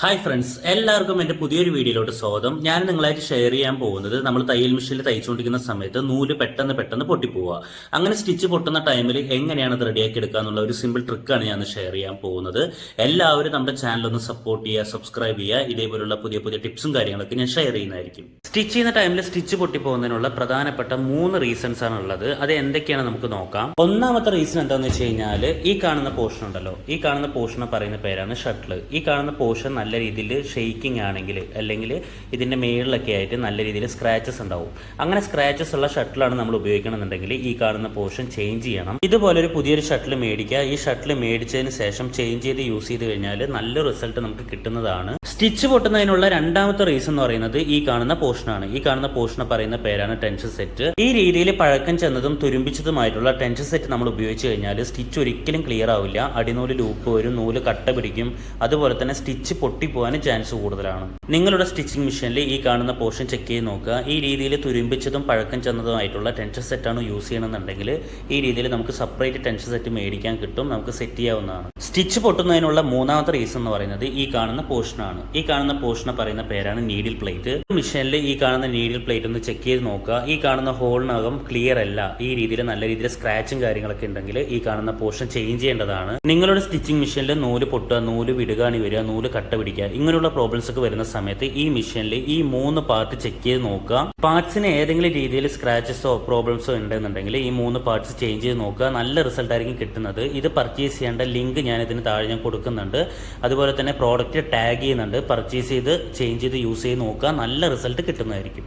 Hi friends എല്ലാവർക്കും എന്റെ പുതിയൊരു വീഡിയോയിലോട്ട് സ്വാഗതം. ഞാൻ നിങ്ങളായിട്ട് ഷെയർ ചെയ്യാൻ പോകുന്നത് നമ്മൾ തയ്യൽ മെഷീനിൽ തയ്ച്ചുകൊണ്ടിരിക്കുന്ന സമയത്ത് നൂൽ പെട്ടെന്ന് പെട്ടെന്ന് പൊട്ടിപ്പോവുക അങ്ങനെ സ്റ്റിച്ച് പൊട്ടുന്ന ടൈമിൽ എങ്ങനെയാണ് അത് റെഡിയാക്കി എടുക്കുക എന്നുള്ള ഒരു സിമ്പിൾ ട്രിക്കാണ് ഞാൻ ഷെയർ ചെയ്യാൻ പോകുന്നത്. എല്ലാവരും നമ്മുടെ ചാനൽ ഒന്ന് സപ്പോർട്ട് ചെയ്യുക സബ്സ്ക്രൈബ് ചെയ്യുക. ഇതേപോലുള്ള പുതിയ പുതിയ ടിപ്സും കാര്യങ്ങളൊക്കെ ഞാൻ ഷെയർ ചെയ്യുന്നതായിരിക്കും. സ്റ്റിച്ച് ചെയ്യുന്ന ടൈമിൽ സ്റ്റിച്ച് പൊട്ടിപ്പോകുന്നതിനുള്ള പ്രധാനപ്പെട്ട മൂന്ന് റീസൺസ് ആണ് ഉള്ളത്. അത് എന്തൊക്കെയാണ് നമുക്ക് നോക്കാം. ഒന്നാമത്തെ റീസൺ എന്താണെന്ന് വെച്ച് കഴിഞ്ഞാൽ ഈ കാണുന്ന പോർഷൻ ഉണ്ടല്ലോ. ഈ കാണുന്ന പോർഷൻ പറയുന്ന പേരാണ് ഷട്ടിൽ ഈ കാണുന്ന പോർഷൻ നല്ല രീതിയിൽ ഷെയ്ക്കിംഗ് ആണെങ്കിൽ അല്ലെങ്കിൽ ഇതിന്റെ മേളിലൊക്കെ ആയിട്ട് നല്ല രീതിയിൽ സ്ക്രാച്ചസ് ഉണ്ടാവും. അങ്ങനെ സ്ക്രാച്ചസ് ഉള്ള ഷട്ടിലാണ് നമ്മൾ ഉപയോഗിക്കണമെന്നുണ്ടെങ്കിൽ ഈ കാണുന്ന പോർഷൻ ചേഞ്ച് ചെയ്യണം. ഇതുപോലെ ഒരു പുതിയൊരു ഷട്ടിൽ മേടിക്കുക. ഈ ഷട്ടിൽ മേടിച്ചതിന് ശേഷം ചേഞ്ച് ചെയ്ത് യൂസ് ചെയ്ത് കഴിഞ്ഞാൽ നല്ല റിസൾട്ട് നമുക്ക് കിട്ടുന്നതാണ്. സ്റ്റിച്ച് പൊട്ടുന്നതിനുള്ള രണ്ടാമത്തെ റീസൺ എന്ന് പറയുന്നത് ഈ കാണുന്ന പോർഷനാണ് ഈ കാണുന്ന പോർഷനെ പറയുന്ന പേരാണ് ടെൻഷൻ സെറ്റ് ഈ രീതിയിൽ പഴക്കം ചെന്നതും തുരുമ്പിച്ചതുമായിട്ടുള്ള ടെൻഷൻ സെറ്റ് നമ്മൾ ഉപയോഗിച്ച് കഴിഞ്ഞാൽ സ്റ്റിച്ച് ഒരിക്കലും ക്ലിയർ ആവില്ല. അടിനൂൽ ലൂപ്പ് വരും നൂൽ കട്ട പിടിക്കും. അതുപോലെ തന്നെ സ്റ്റിച്ച് പൊട്ടിപ്പോകാനും ചാൻസ് കൂടുതലാണ്. നിങ്ങളുടെ സ്റ്റിച്ചിങ് മെഷീനിൽ ഈ കാണുന്ന പോർഷൻ ചെക്ക് ചെയ്ത് നോക്കുക. ഈ രീതിയിൽ തുരുമ്പിച്ചതും പഴക്കം ചെന്നതുമായിട്ടുള്ള ടെൻഷൻ സെറ്റാണ് യൂസ് ചെയ്യണമെന്നുണ്ടെങ്കിൽ ഈ രീതിയിൽ നമുക്ക് സെപ്പറേറ്റ് ടെൻഷൻ സെറ്റ് മേടിക്കാൻ കിട്ടും. നമുക്ക് സെറ്റ് ചെയ്യാവുന്നതാണ്. സ്റ്റിച്ച് പൊട്ടുന്നതിനുള്ള മൂന്നാമത്തെ റീസൺ എന്ന് പറയുന്നത് ഈ കാണുന്ന പോർഷനാണ് ഈ കാണുന്ന പോർഷനെ പറയുന്ന പേരാണ് നീഡിൽ പ്ലേറ്റ് മെഷീനിൽ ഈ കാണുന്ന നീഡിൽ പ്ലേറ്റ് ഒന്ന് ചെക്ക് ചെയ്ത് നോക്കുക. ഈ കാണുന്ന ഹോളിനകം ക്ലിയർ അല്ല. ഈ രീതിയിൽ നല്ല രീതിയിൽ സ്ക്രാച്ചും കാര്യങ്ങളൊക്കെ ഉണ്ടെങ്കിൽ ഈ കാണുന്ന പോർഷൻ ചേഞ്ച് ചെയ്യേണ്ടതാണ്. നിങ്ങളുടെ സ്റ്റിച്ചിങ് മെഷീനിൽ നൂൽ പൊട്ടുക നൂൽ വിടുകാണി വരിക നൂൽ കട്ട പിടിക്കുക ഇങ്ങനെയുള്ള പ്രോബ്ലംസ് ഒക്കെ വരുന്ന സമയത്ത് ഈ മെഷീനിൽ ഈ മൂന്ന് പാർട്ട് ചെക്ക് ചെയ്ത് നോക്കുക. പാർട്സിന് ഏതെങ്കിലും രീതിയിൽ സ്ക്രാച്ചസോ പ്രോബ്ലംസോ ഉണ്ടെന്നുണ്ടെങ്കിൽ ഈ മൂന്ന് പാർട്സ് ചേഞ്ച് ചെയ്ത് നോക്കുക. നല്ല റിസൾട്ട് ആയിരിക്കും കിട്ടുന്നത്. ഇത് പർച്ചേസ് ചെയ്യേണ്ട ലിങ്ക് ഞാൻ ഇതിന് താഴെ ഞാൻ കൊടുക്കുന്നുണ്ട്. അതുപോലെ തന്നെ പ്രോഡക്റ്റ് ടാഗ് ചെയ്യുന്നുണ്ട്. പർച്ചേസ് ചെയ്ത് ചേഞ്ച് ചെയ്ത് യൂസ് ചെയ്ത് നോക്കുക. നല്ല റിസൾട്ട് കിട്ടുന്നതായിരിക്കും.